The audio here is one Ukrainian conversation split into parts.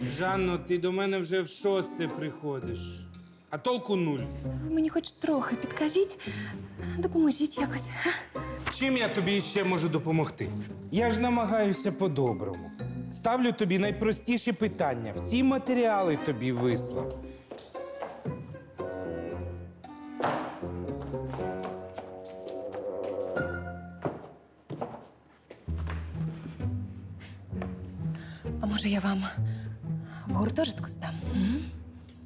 Жанно, ти до мене вже в шосте приходиш, а толку нуль. Ви мені хоч трохи підкажіть, допоможіть якось. Чим я тобі ще можу допомогти? Я ж намагаюся по-доброму. Ставлю тобі найпростіші питання. Всі матеріали тобі вислав. Гуртожитку здам?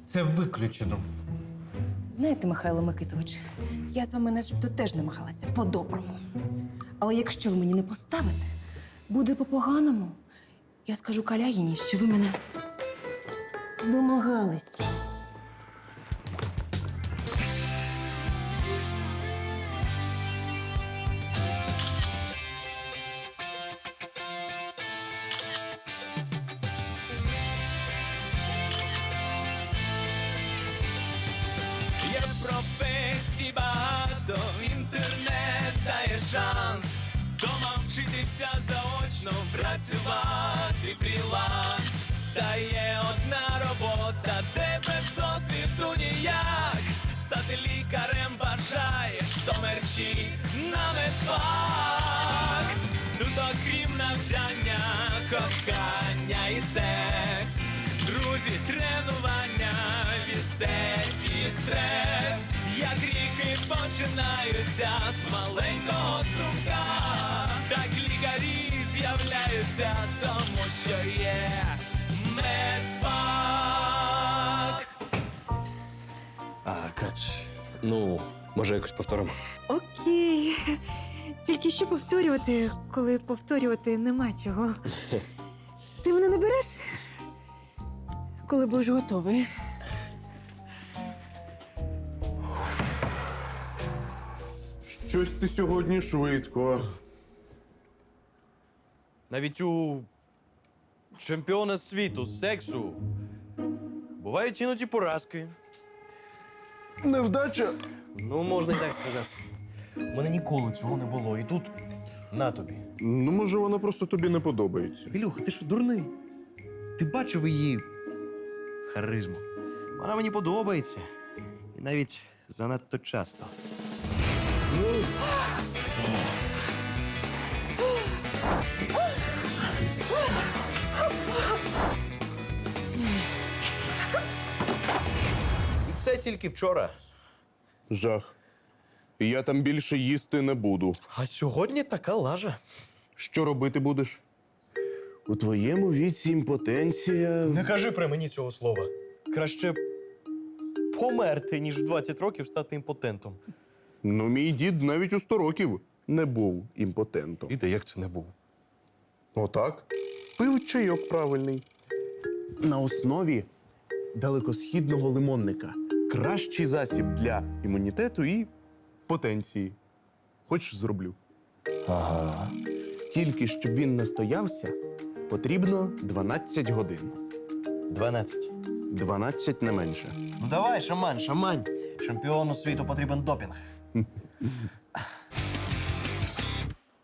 Це виключено. Знаєте, Михайло Микитович, я з вами начебто теж намагалася по-доброму. Але якщо ви мені не поставите, буде по-поганому. Я скажу Калягіні, що ви мене домагалися. Вчитися заочно, працювати фріланс. Та є одна робота, де без досвіду ніяк. Стати лікарем бажаєш, то мерчі на медфак. Тут окрім навчання, кохання і секс. Друзі, тренування від сесії стрес, як ріки починаються з маленького струмка, так лікарі з'являються, тому що є медфак. А, Кач, ну, може, якось повторимо. Окей. Тільки що повторювати, коли повторювати нема чого. Ти мене не береш? Коли будеш готовий. Щось ти сьогодні швидко. Навіть у чемпіона світу з сексу бувають іноді поразки. Невдача. Ну, можна і так сказати. У мене ніколи цього не було. І тут на тобі. Ну, може, вона просто тобі не подобається. Ілюха, ти що дурний? Ти бачив її харизму. Вона мені подобається. І навіть занадто часто. І це тільки вчора. Жах. Я там більше їсти не буду. А сьогодні така лажа. Що робити будеш? У твоєму віці імпотенція. Не кажи при мені цього слова. Краще померти, ніж в 20 років стати імпотентом. Ну, мій дід навіть у 100 років не був імпотентом. Іде, як це не був. Отак. Пив чайок правильний. На основі далекосхідного лимонника. Кращий засіб для імунітету і потенції. Хочеш, зроблю? Ага. Тільки щоб він настоявся, потрібно 12 годин. 12. 12 не менше. Ну давай, шамань, шамань. Чемпіону світу потрібен допінг.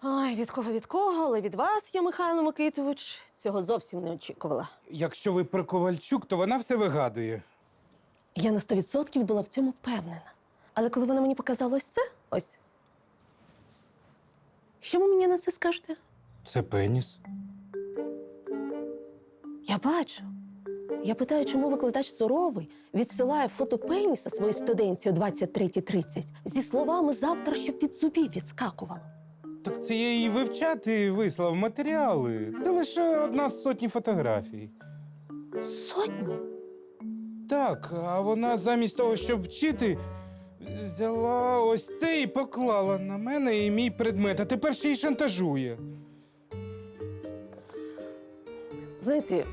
Ой, від кого від кого, але від вас, я Михайло Микитович, цього зовсім не очікувала. Якщо ви про Ковальчук, то вона все вигадує. Я на 100% була в цьому впевнена. Але коли вона мені показала ось це, ось. Що ви мені на це скажете? Це пеніс. Я бачу. Я питаю, чому викладач суровий відсилає фото пеніса своїй студентці о 23.30 зі словами завтра, щоб від зубів відскакувало. Так це я її вивчати вислав матеріали. Це лише одна з сотні фотографій. Сотні? Так, а вона замість того, щоб вчити, взяла ось це і поклала на мене і мій предмет, а тепер ще й шантажує. Знаєте,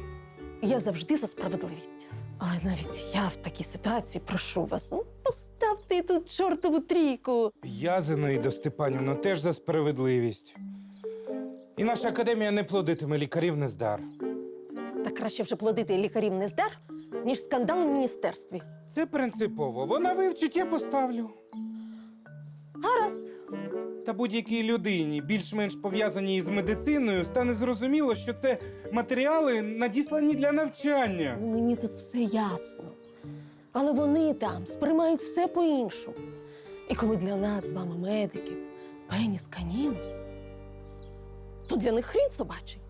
я завжди за справедливість. Але навіть я в такій ситуації прошу вас, ну поставте тут чортову трійку. Я, Зинаїда Степанівна, теж за справедливість. І наша академія не плодитиме лікарів нездар. Та краще вже плодити лікарів нездар, ніж скандал в міністерстві. Це принципово. Вона вивчить, я поставлю. Гаразд. Та будь-якій людині, більш-менш пов'язаній з медициною, стане зрозуміло, що це матеріали надіслані для навчання. Ну, Мені тут все ясно. Але вони там сприймають все по-іншому. І коли для нас з вами, медиків, пеніс канінус, то для них хрін собачий.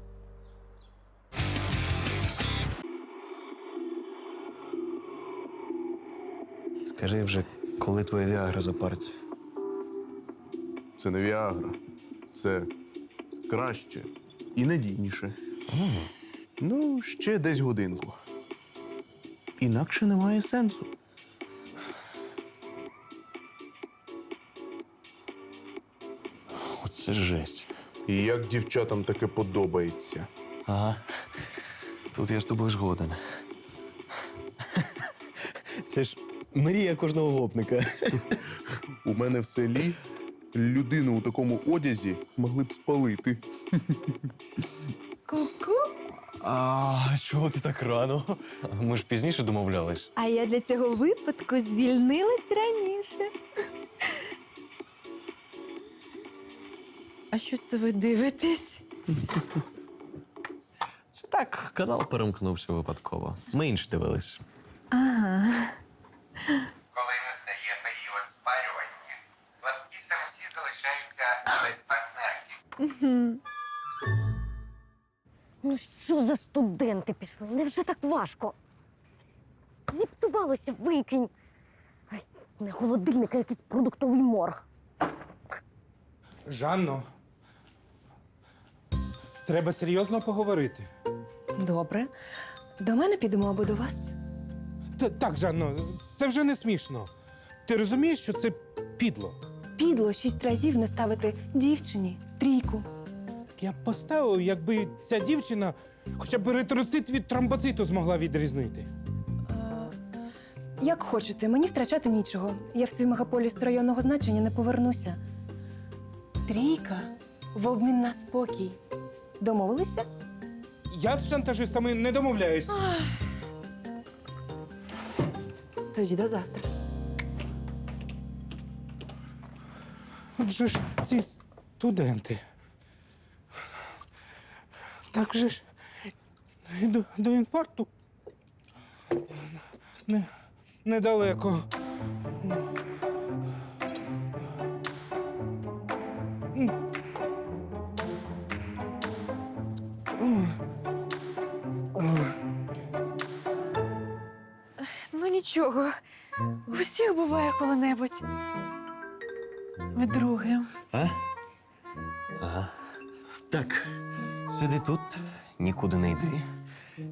Скажи вже, коли твоя Віагра запариться. Це не Віагра. Це краще і надійніше. Ну, ще десь годинку. Інакше немає сенсу. Оце жесть. І як дівчатам таке подобається. Ага. Тут я з тобою згоден. Це ж мрія кожного гопника. У мене в селі людину у такому одязі могли б спалити. Ку-ку. А чого ти так рано? Ми ж пізніше домовлялись. А я для цього випадку звільнилась раніше. А що це ви дивитесь? Це так, канал перемкнувся випадково. Ми інші дивились. Ага. Що за студенти пішли? Невже так важко? Зіпсувалося, викинь. Ай, не холодильник, а якийсь продуктовий морг. Жанно, треба серйозно поговорити. Добре. До мене підемо або до вас. Т- так, Жанно, це вже не смішно. Ти розумієш, що це підло? Підло шість разів не ставити дівчині трійку. Я б поставив, якби ця дівчина хоча б еритроцит від тромбоциту змогла відрізнити. Як хочете, мені втрачати нічого. Я в свій мегаполіс районного значення не повернуся. Трійка в обмін на спокій. Домовилися? Я з шантажистами не домовляюсь. Тоді до завтра. Отже ж ці студенти. Так же ж до, до інфаркту. Не, недалеко. Ну нічого. У всіх буває коли-небудь. Вдруге. А? Ага. Так, сиди тут, нікуди не йди.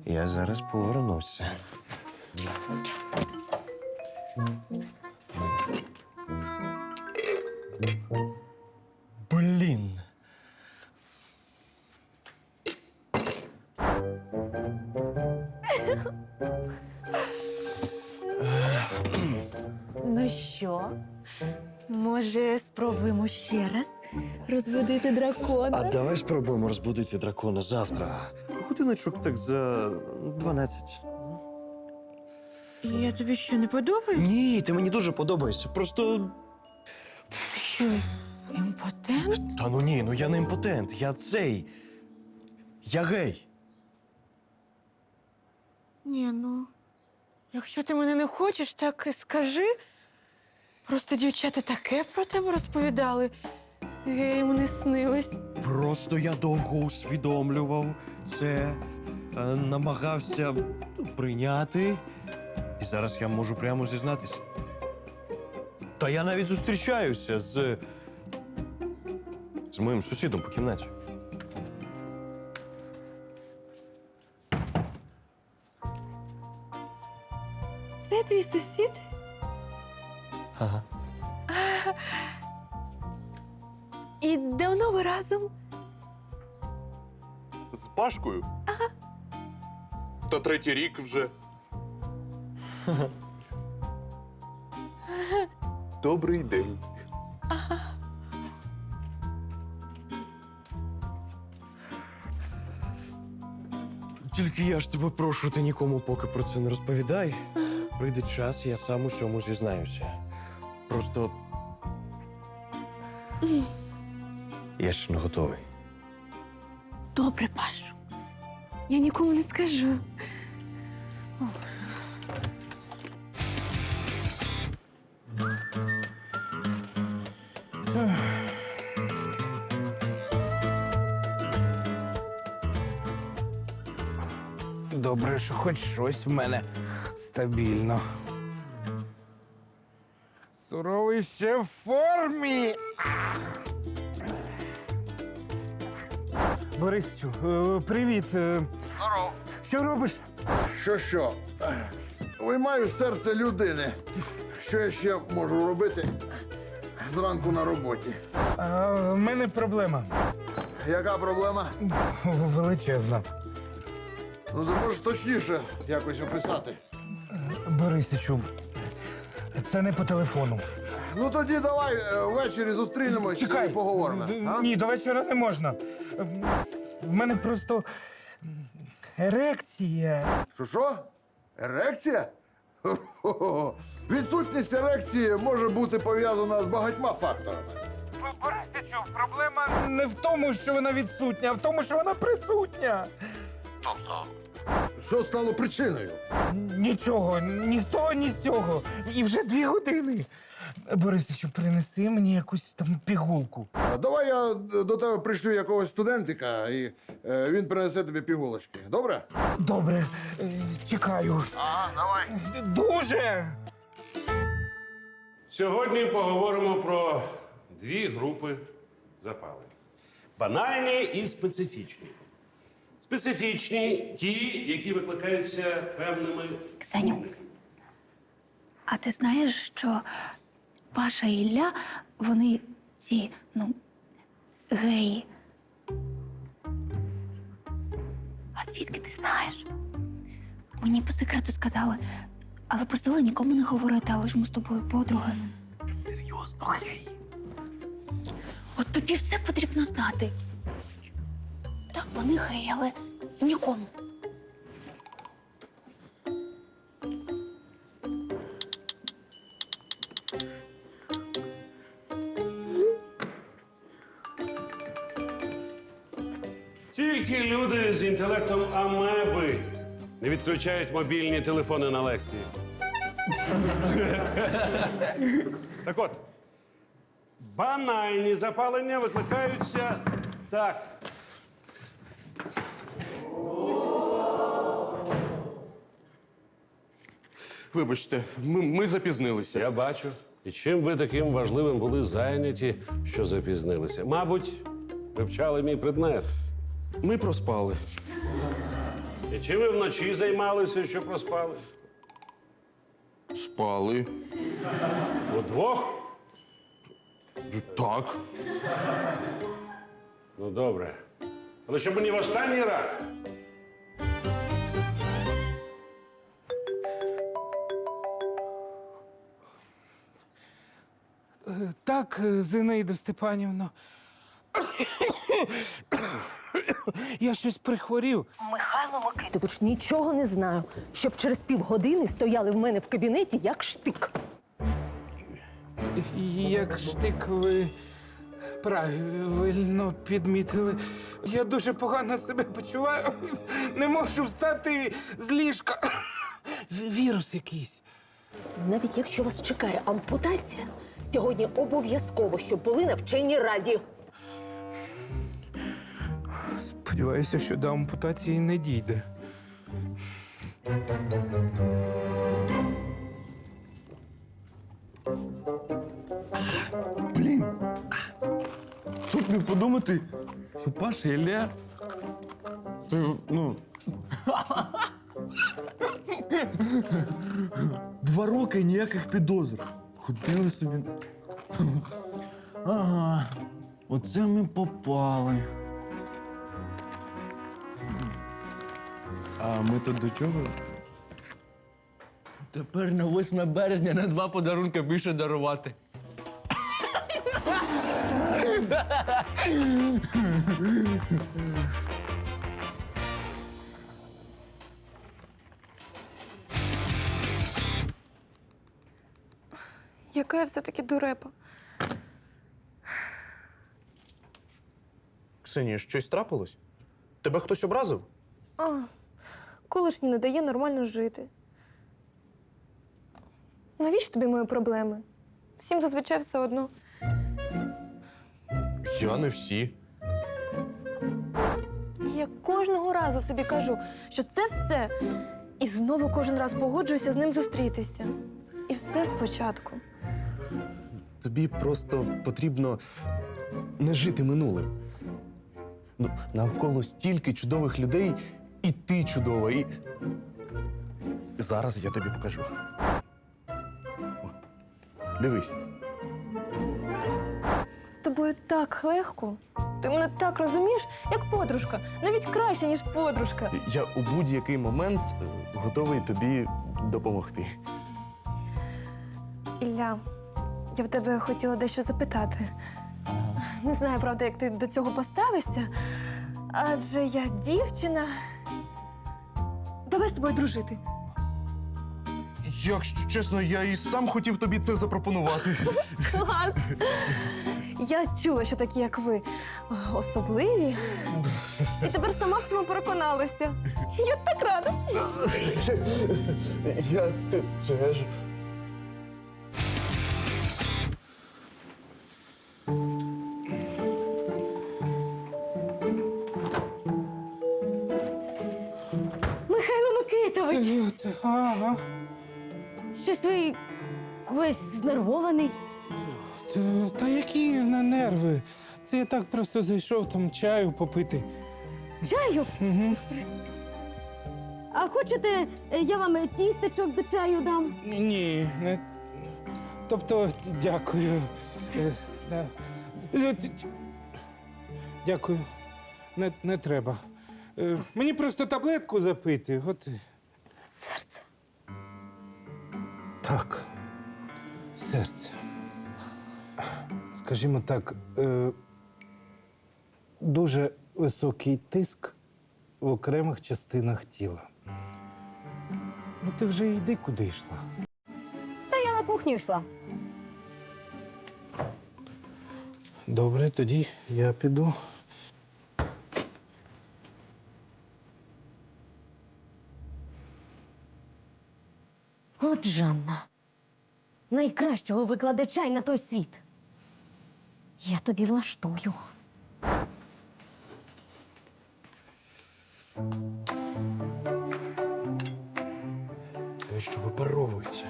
Я зараз повернуся. Дракона? А давай спробуємо розбудити дракона завтра. Годиночок так за 12. Я тобі що не подобаюсь? Ні, ти мені дуже подобаєшся. Просто. Ти що, імпотент? Та ну ні, ну я не імпотент, я цей. Я гей. Ні, ну. Якщо ти мене не хочеш, так і скажи. Просто дівчата таке про тебе розповідали. Я не снилась. Просто я довго усвідомлював це, е, намагався ну, прийняти. І зараз я можу прямо зізнатися. Та я навіть зустрічаюся з. з моїм сусідом по кімнаті. Це твій сусід? Ага. І давно ви разом? З Пашкою? Ага. Та третій рік вже. Добрий день. Тільки я ж тебе прошу, ти нікому поки про це не розповідай. Прийде час, я сам усьому зізнаюся. Просто Я ще не готовий. Добре, Пашу. Я нікому не скажу. Добре, що хоч щось в мене стабільно. Суровий ще в формі. Борисчу, е, привіт. е, Здоров. Що робиш? Що що? Виймаю серце людини. Що я ще можу робити зранку на роботі? А, в мене проблема Яка проблема? величезна. Ну, ти можеш точніше якось описати. Борисичу, це не по телефону. Ну тоді давай е, ввечері зустрінемось Чекай. і поговоримо. Д- а? Ні, до вечора не можна. В мене просто м, ерекція. Що що? Ерекція? Хо-хо-хо. Відсутність ерекції може бути пов'язана з багатьма факторами. Борисичу, проблема не в тому, що вона відсутня, а в тому, що вона присутня. Тобто, що стало причиною? Нічого, ні з того, ні з цього. І вже дві години. Борисичу, принеси мені якусь там пігулку. А Давай я до тебе пришлю якогось студентика, і е, він принесе тобі пігулочки. Добре? Добре, е, чекаю. Ага, давай. Дуже. Сьогодні поговоримо про дві групи запалень: банальні і специфічні. Специфічні ті, які викликаються певними Ксеню. А ти знаєш, що Паша і Ілля, вони ці, ну, геї. А звідки ти знаєш? Мені по секрету сказали, але просили нікому не говорити, але ж ми з тобою подруги. Серйозно, гей. От тобі все потрібно знати. Вони але нікому. Тільки люди з інтелектом амеби не відключають мобільні телефони на лекції. так от, банальні запалення викликаються так. Вибачте, ми, ми запізнилися. Я бачу. І чим ви таким важливим були зайняті, що запізнилися? Мабуть, вивчали мій предмет. Ми проспали. І чим ви вночі займалися, що проспали? Спали. Удвох? Так. Ну, добре. Але щоб мені в останній раз. Так, е, Зинаїда Степанівна. Я щось прихворів. Михайло Микитович, нічого не знаю, щоб через півгодини стояли в мене в кабінеті як штик. Як штик ви правильно підмітили. Я дуже погано себе почуваю. Не можу встати з ліжка. Вірус якийсь. Навіть якщо вас чекає ампутація, сьогодні обов'язково, щоб були на вченій раді. Сподіваюся, що до ампутації не дійде. Блін. Тут не подумати, що Паша і Ілля. Це, ну. Два роки ніяких підозр. Ходили собі. Ага, оце ми попали. А ми тут до чого? Тепер на 8 березня на два подарунки більше дарувати. Яка я все-таки дурепа. Ксенія, щось трапилось? Тебе хтось образив? А, колишній не дає нормально жити. Навіщо тобі мої проблеми? Всім зазвичай все одно. Я не всі. Я кожного разу собі кажу, що це все. І знову кожен раз погоджуюся з ним зустрітися. І все спочатку. Тобі просто потрібно не жити минулим. Ну, навколо стільки чудових людей, і ти чудова, і. Зараз я тобі покажу. О, дивись. З тобою так легко. Ти мене так розумієш, як подружка, навіть краще, ніж подружка. Я у будь-який момент е, готовий тобі допомогти. Ілля, я в тебе хотіла дещо запитати. Не знаю, правда, як ти до цього поставишся, адже я дівчина. Давай з тобою дружити. Якщо чесно, я і сам хотів тобі це запропонувати. Клас! Я чула, що такі, як ви, особливі. І тепер сама в цьому переконалася. Я так рада. Я те- теж. Ага. щось ви весь знервований. Та, та які на нерви? Це я так просто зайшов там чаю попити. Чаю? Угу. А хочете, я вам тістечок до чаю дам? Ні, не. Тобто, дякую. Е, да. Е, т- т- Дякую. Не, не треба. Е, Мені просто таблетку запити. От. і- Серце. Так. Серце. Скажімо так, е, дуже високий тиск в окремих частинах тіла. Ну, ти вже йди куди йшла. Та я на кухню йшла. Добре, тоді я піду. От Жанна. Найкращого викладача й на той світ. Я тобі влаштую. Те, що випаровується.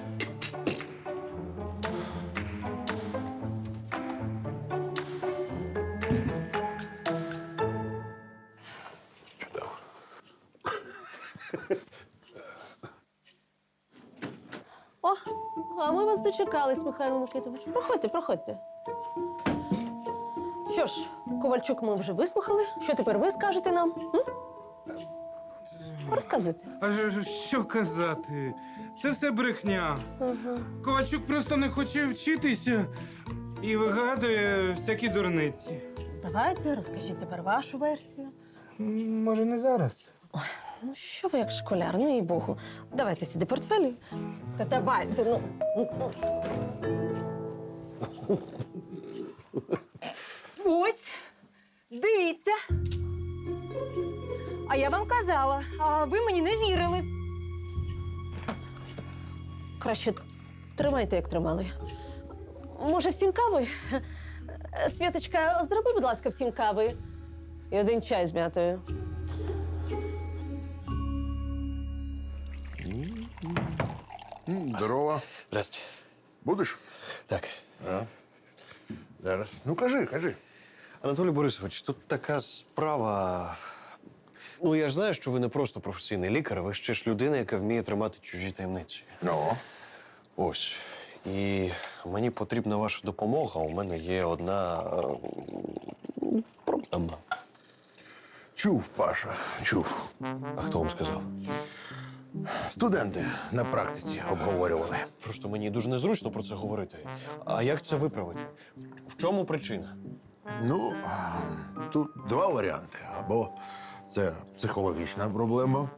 А дочекались, Михайло Микитович. Проходьте, проходьте. Що ж, Ковальчук ми вже вислухали. Що тепер ви скажете нам? М? Розказуйте. А ж- що казати? Це все брехня. Ага. Ковальчук просто не хоче вчитися і вигадує всякі дурниці. Давайте, розкажіть тепер вашу версію. Може, не зараз. Ну, що ви як школяр, ну і Богу. Давайте сюди портфелі. Та давайте, ну. Ось, дивіться. А я вам казала, а ви мені не вірили. Краще тримайте, як тримали. Може, всім кави? Святочка, зроби, будь ласка, всім кави. І один чай з м'ятою. Здорово. Здрасте. Будеш? Так, Зараз. Ну кажи, кажи. Анатолій Борисович, тут така справа. Ну, я ж знаю, що ви не просто професійний лікар, ви ще ж людина, яка вміє тримати чужі таємниці. Ну. Ось. І мені потрібна ваша допомога. У мене є одна е, проблема. Чув, Паша, чув. А хто вам сказав? Студенти на практиці обговорювали. Просто мені дуже незручно про це говорити. А як це виправити? В- чому причина? Ну, тут два варіанти. Або це психологічна проблема,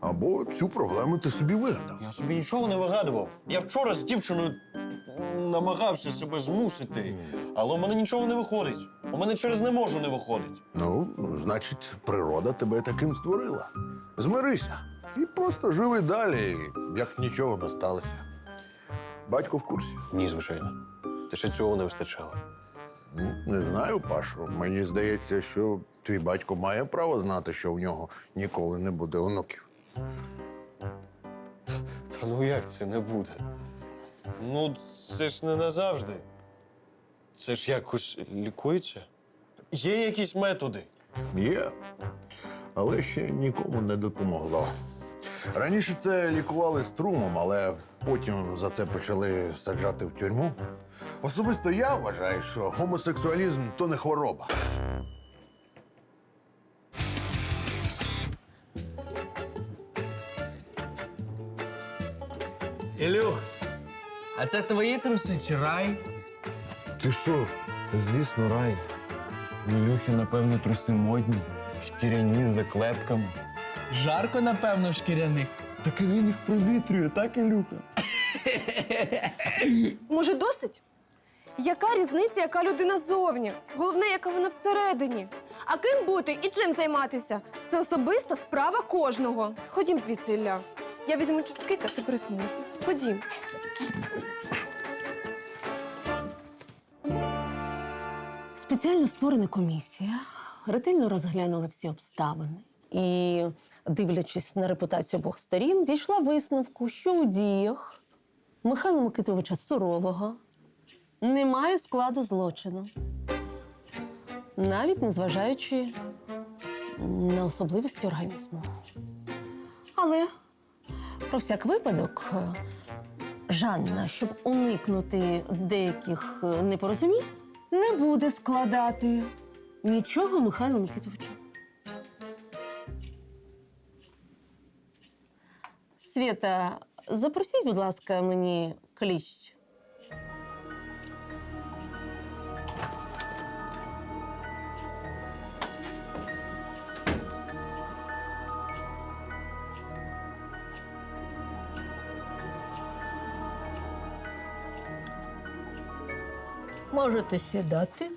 або цю проблему ти собі вигадав. Я собі нічого не вигадував. Я вчора з дівчиною намагався себе змусити, але у мене нічого не виходить. У мене через не можу не виходить. Ну, значить, природа тебе таким створила. Змирися і просто живи далі, як нічого не сталося. Батько в курсі. Ні, звичайно. Та ще цього не вистачало. Ну, не знаю, Пашо. Мені здається, що твій батько має право знати, що в нього ніколи не буде онуків. Та ну як це не буде? Ну, це ж не назавжди. Це ж якось лікується. Є якісь методи. Є, але ще нікому не допомогло. Раніше це лікували струмом, але потім за це почали саджати в тюрму. Особисто я вважаю, що гомосексуалізм то не хвороба. Ілюх, а це твої труси чи рай? Ти що? Це, звісно, рай. У Ілюхи, напевно, труси модні, шкіряні з заклепками. Жарко, напевно, в шкіряних. Так і він їх провітрює, так, Ілюха? Може, досить? Яка різниця, яка людина зовні? Головне, яка вона всередині. А ким бути і чим займатися? Це особиста справа кожного. Ходім звідси, Ілля. Я візьму чускик, а ти приснуся. Ходім. Спеціально створена комісія ретельно розглянула всі обставини і, дивлячись на репутацію обох сторін, дійшла висновку, що у діях Михайла Микитовича Сурового немає складу злочину, навіть незважаючи на особливості організму. Але про всяк випадок Жанна, щоб уникнути деяких е, непорозумінь, не буде складати нічого Михайлу Микитовичу. Свята, запросіть, будь ласка, мені кліщ. Можете сідати.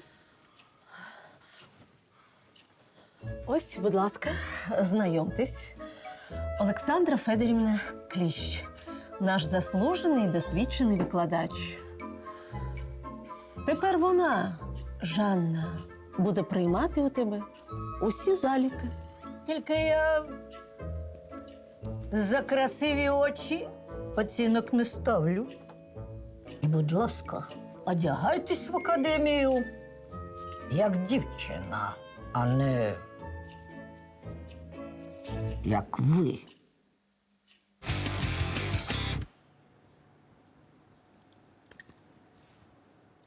Ось, будь ласка, знайомтесь. Олександра Федорівна Кліщ, наш заслужений досвідчений викладач. Тепер вона, Жанна, буде приймати у тебе усі заліки. Тільки я за красиві очі оцінок не ставлю. І, будь ласка, одягайтесь в академію як дівчина, а не як ви.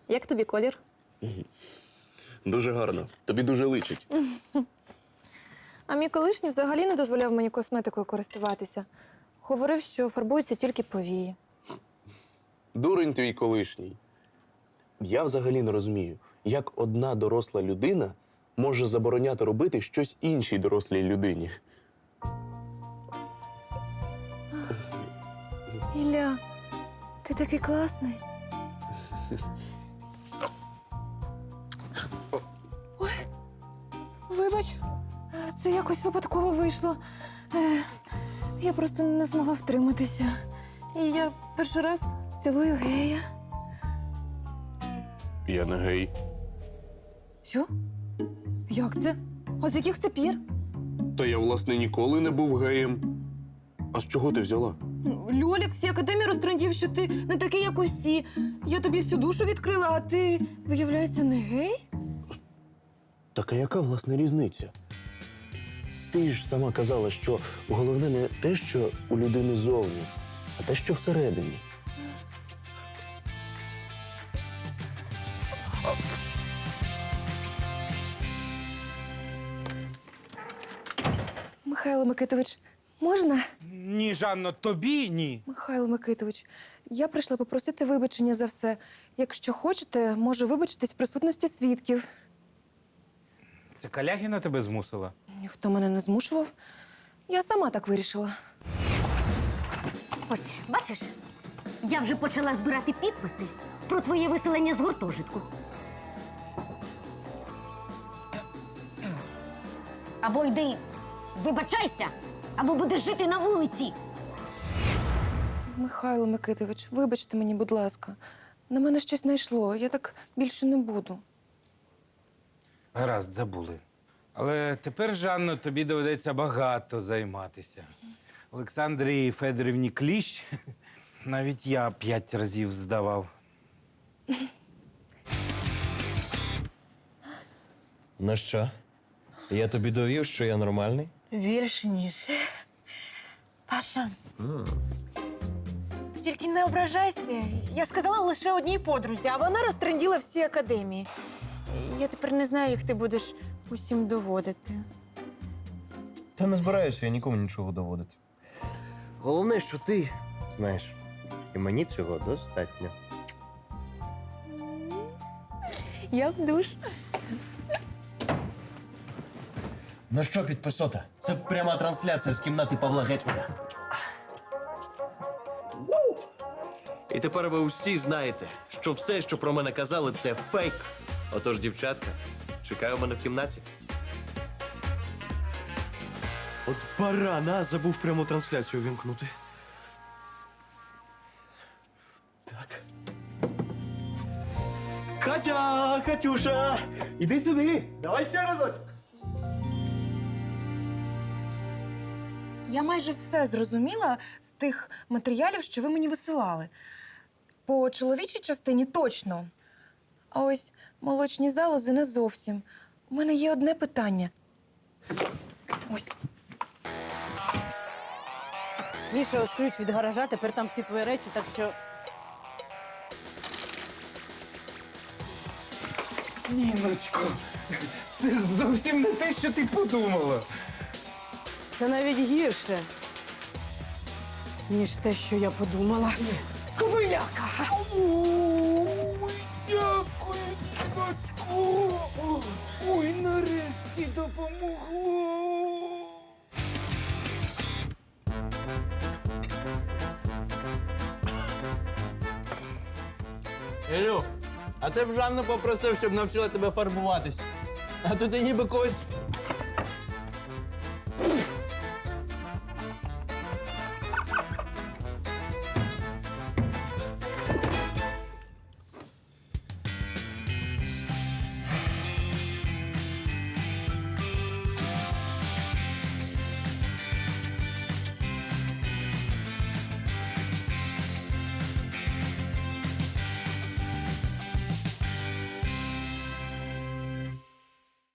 Як тобі колір? Дуже гарно. Тобі дуже личить. А мій колишній взагалі не дозволяв мені косметикою користуватися. Говорив, що фарбуються тільки повії. Дурень твій колишній. Я взагалі не розумію, як одна доросла людина може забороняти робити щось іншій дорослій людині. Ілля, ти такий класний. Ой, вибач, е, це якось випадково вийшло. Е, Я просто не змогла втриматися. І я перший раз цілую гея. Я не гей. Що? Як це? А з яких це пір? Та я, власне, ніколи не був геєм. А з чого ти взяла? Льолік, всі академії розтрендів, що ти не такий, як усі. Я тобі всю душу відкрила, а ти, виявляється, не гей? Так а яка власне різниця? Ти ж сама казала, що головне не те, що у людини зовні, а те, що всередині. Михайло Микитович, можна? Ні, Жанно, тобі ні. Михайло Микитович, я прийшла попросити вибачення за все. Якщо хочете, можу вибачитись в присутності свідків. Це Калягіна тебе змусила? Ніхто мене не змушував. Я сама так вирішила. Ось, бачиш, я вже почала збирати підписи про твоє виселення з гуртожитку. Або йди, вибачайся, або будеш жити на вулиці. Михайло Микитович, вибачте мені, будь ласка. На мене щось знайшло. Я так більше не буду. Гаразд, забули. Але тепер, Жанно, тобі доведеться багато займатися. Олександрі Федорівні Кліщ навіть я п'ять разів здавав. Ну що? Я тобі довів, що я нормальний? Більш ніж. Паша. Тільки не ображайся. Я сказала лише одній подрузі, а вона розтренділа всі академії. Я тепер не знаю, як ти будеш усім доводити. Та не збираюся я нікому нічого доводити. Головне, що ти знаєш, і мені цього достатньо. Я в душ. Ну що, підписота? Це пряма трансляція з кімнати Павла Гетьмана. І тепер ви усі знаєте, що все, що про мене казали, це фейк. Отож, дівчатка, чекаю мене в кімнаті. От барана забув пряму трансляцію вімкнути. Так. Катя, Катюша, іди сюди. Давай ще разочок. Я майже все зрозуміла з тих матеріалів, що ви мені висилали. По чоловічій частині точно. А ось молочні залози не зовсім. У мене є одне питання. Ось. Міша, ось ключ від гаража, тепер там всі твої речі, так що. Ніночко, це зовсім не те, що ти подумала. Це навіть гірше, ніж те, що я подумала. Ковиляка! Ой, дякую, дочку. Ой, нарешті допомогло. Ілюх, а ти б Жанну попросив, щоб навчила тебе фарбуватись. А то ти ніби когось